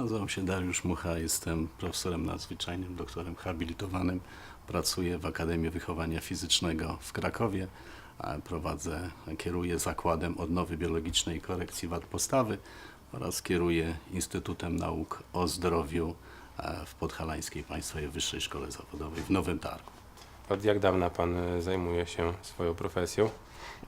Nazywam się Dariusz Mucha, jestem profesorem nadzwyczajnym, doktorem habilitowanym. Pracuję w Akademii Wychowania Fizycznego w Krakowie. Prowadzę, kieruję Zakładem Odnowy Biologicznej i Korekcji Wad Postawy oraz kieruję Instytutem Nauk o Zdrowiu e, w Podhalańskiej Państwowej Wyższej Szkole Zawodowej w Nowym Targu. Od jak dawna pan e, zajmuje się swoją profesją?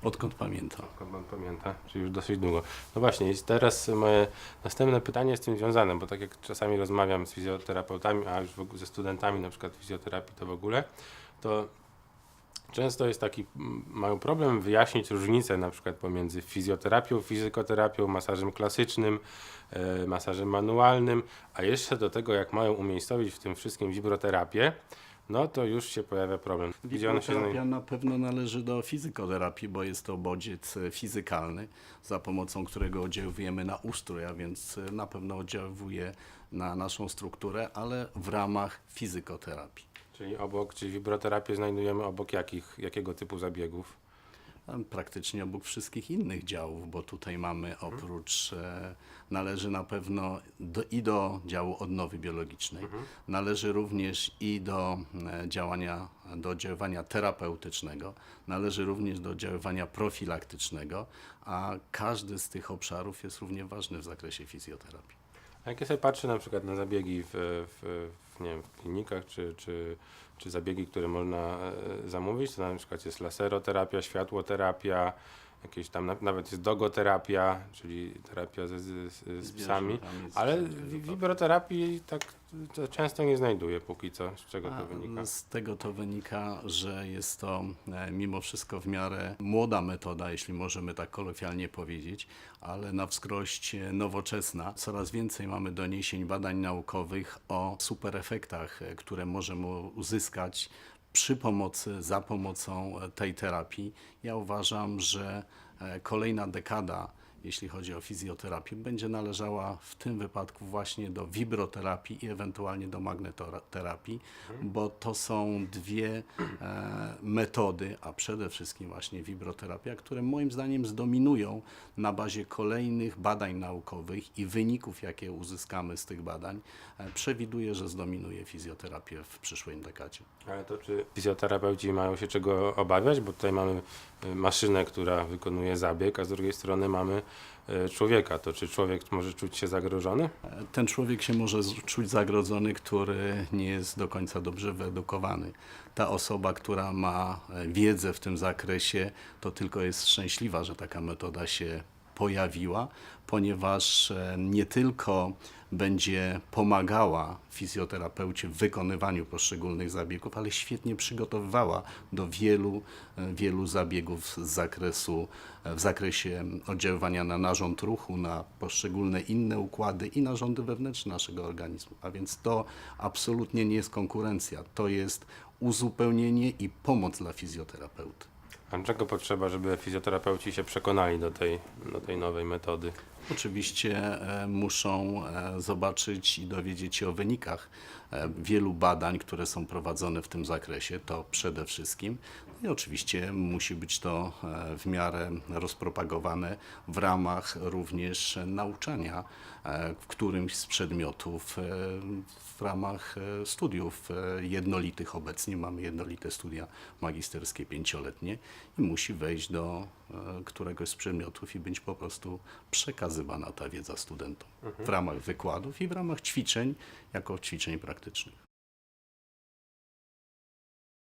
Odkąd pamiętam. Jak pan pamięta, czyli już dosyć długo. No właśnie, i teraz moje następne pytanie jest z tym związane, bo tak jak czasami rozmawiam z fizjoterapeutami, a już ze studentami na przykład fizjoterapii to w ogóle, to często jest taki, mają problem wyjaśnić różnicę na przykład pomiędzy fizjoterapią, fizykoterapią, masażem klasycznym, e, masażem manualnym, a jeszcze do tego jak mają umiejscowić w tym wszystkim wibroterapię, no to już się pojawia problem. Gdzie się Wibraterapia na pewno należy do fizykoterapii, bo jest to bodziec e, fizykalny, za pomocą którego oddziałujemy na ustrój, a więc e, na pewno oddziałuje na naszą strukturę, ale w ramach fizykoterapii. Czyli obok, czyli wibroterapię znajdujemy obok jakich, jakiego typu zabiegów? Praktycznie obok wszystkich innych działów, bo tutaj mamy oprócz, e, należy na pewno do, i do działu odnowy biologicznej, należy również i do e, działania, do oddziaływania terapeutycznego, należy również do oddziaływania profilaktycznego, a każdy z tych obszarów jest równie ważny w zakresie fizjoterapii. Jak ja sobie patrzę na przykład na zabiegi w, w, w, nie wiem, w klinikach, czy, czy, czy zabiegi, które można e, zamówić, to na przykład jest laseroterapia, światłoterapia, jakieś tam na, nawet jest dogoterapia, czyli terapia z, z, z, psami, ale wibroterapii tak to często nie znajduję póki co. Z czego to A, wynika? Z tego to wynika, że jest to e, mimo wszystko w miarę młoda metoda, jeśli możemy tak kolokwialnie powiedzieć, ale na wskrość e, nowoczesna. Coraz więcej mamy doniesień badań naukowych o superefektach, e, które możemy uzyskać przy pomocy, za pomocą tej terapii. Ja uważam, że e, kolejna dekada jeśli chodzi o fizjoterapię, będzie należała w tym wypadku właśnie do wibroterapii i ewentualnie do magnetoterapii, bo to są dwie e, metody, a przede wszystkim właśnie wibroterapia, które moim zdaniem zdominują na bazie kolejnych badań naukowych i wyników, jakie uzyskamy z tych badań. E, przewiduję, że zdominuje fizjoterapię w przyszłej dekadzie. Ale to czy fizjoterapeuci mają się czego obawiać? Bo tutaj mamy y, maszynę, która wykonuje zabieg, a z drugiej strony mamy człowieka. To czy człowiek może czuć się zagrożony? E, Ten człowiek się może czuć zagrodzony, który nie jest do końca dobrze wyedukowany. Ta osoba, która ma e, wiedzę w tym zakresie, to tylko jest szczęśliwa, że taka metoda się pojawiła, ponieważ e, nie tylko będzie pomagała fizjoterapeucie w wykonywaniu poszczególnych zabiegów, ale świetnie przygotowywała do wielu, e, wielu zabiegów z zakresu, e, w zakresie oddziaływania na narząd ruchu, na poszczególne inne układy i narządy wewnętrzne naszego organizmu. A więc to absolutnie nie jest konkurencja, to jest uzupełnienie i pomoc dla fizjoterapeuty. A czego potrzeba, żeby fizjoterapeuci się przekonali do tej, do tej nowej metody? Oczywiście e, muszą e, zobaczyć i dowiedzieć się o wynikach e, wielu badań, które są prowadzone w tym zakresie, to przede wszystkim. No I oczywiście musi być to e, w miarę rozpropagowane w ramach również nauczania e, w którymś z przedmiotów e, w ramach e, studiów e, jednolitych. Obecnie mamy jednolite studia magisterskie pięcioletnie i musi wejść do e, któregoś z przedmiotów i być po prostu przekazywana ta wiedza studentom w ramach wykładów i w ramach ćwiczeń jako ćwiczeń praktycznych.